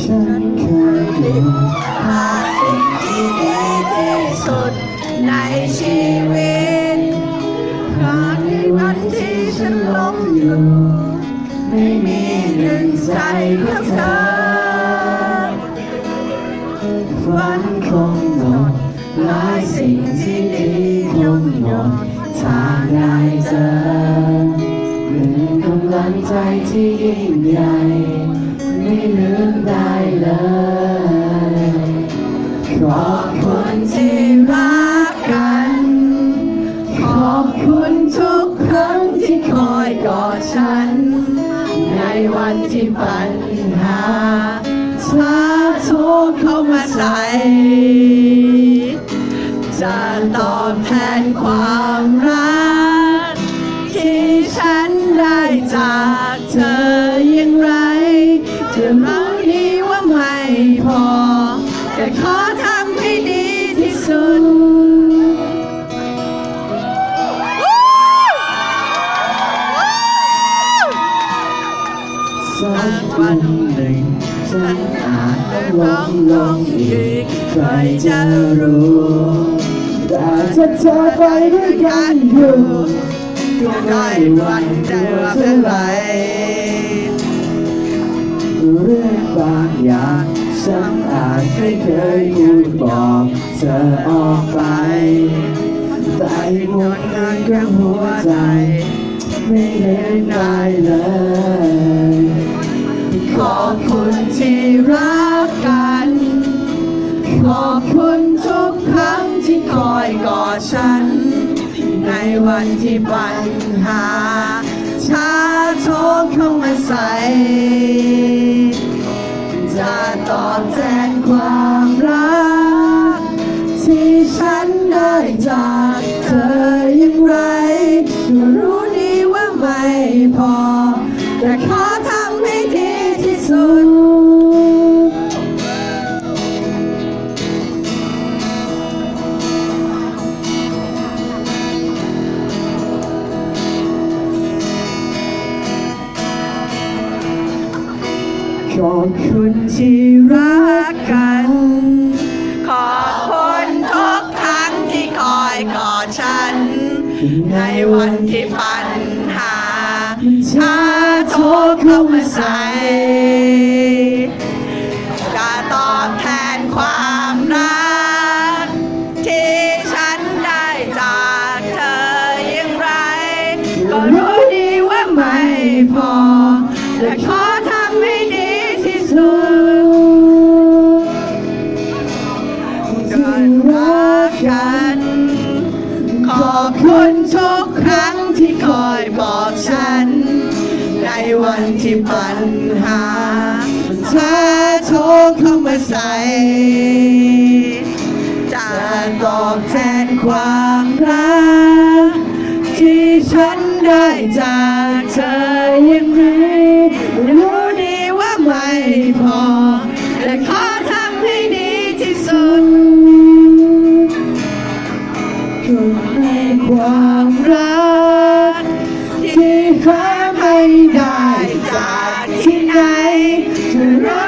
ฉันเคยดูหาสิ่งที่ดีที่สุดในชีวิตาในวันที่ฉันหลงอยู่ ไม่มีหนึ่งใจกับเธอฝันคงหมดหลายสิ่งที่ดีคงหมดถ้าได้เจอหรือนกำลังใจที่ยิ่งใหญ่ไม่ลืมได้เลยขอบคุณที่รั วันที่ปัญหาถ้าทุกเข้ามาใส่จะตอบแทนความรัก ที่ฉันได้จากเธออย่างไรจะรู้ดีว่าไม่พอแต่ขอทำใวันหนึ่งฉันอาจต้องลงลงอีกใครจะรู้แต่ถ้าเธอไปด้วยกันอยู่ก็ได้วันจะเท่าไหร่เรื่องบางอย่างฉันอาจไม่เคยพูดบอกเธอออกไปแต่หมดเงินกับหัวใจ ไม่เห็นได้เลย ขอบคุณที่รักกัน ขอบคุณทุกครั้งที่คอยกอดฉัน ในวันที่ปัญหา ชาโชกเข้ามาใส่จะตอบแทนความรัก ที่ฉันได้จากเธออย่างไรก็รู้ดีว่าไม่พอแต่ขอ ขอบคุณที่รักกัน ขอบคุณทุกครั้งที่คอยกอดฉัน ในวันที่ปัญหาชาโทรเข้ามาใส่จะตอบแทนความรัก ที่ฉันได้จากเธออย่างไร ก็รู้ดีว่าไม่พอและขอ คอยบอกฉัน ในวันที่ปัญหาเธอโทรเข้ามาใส่จะตอบแทนความรัก ที่ฉันได้จากเธออย่างไง ได้จากที่ไหนจะรัก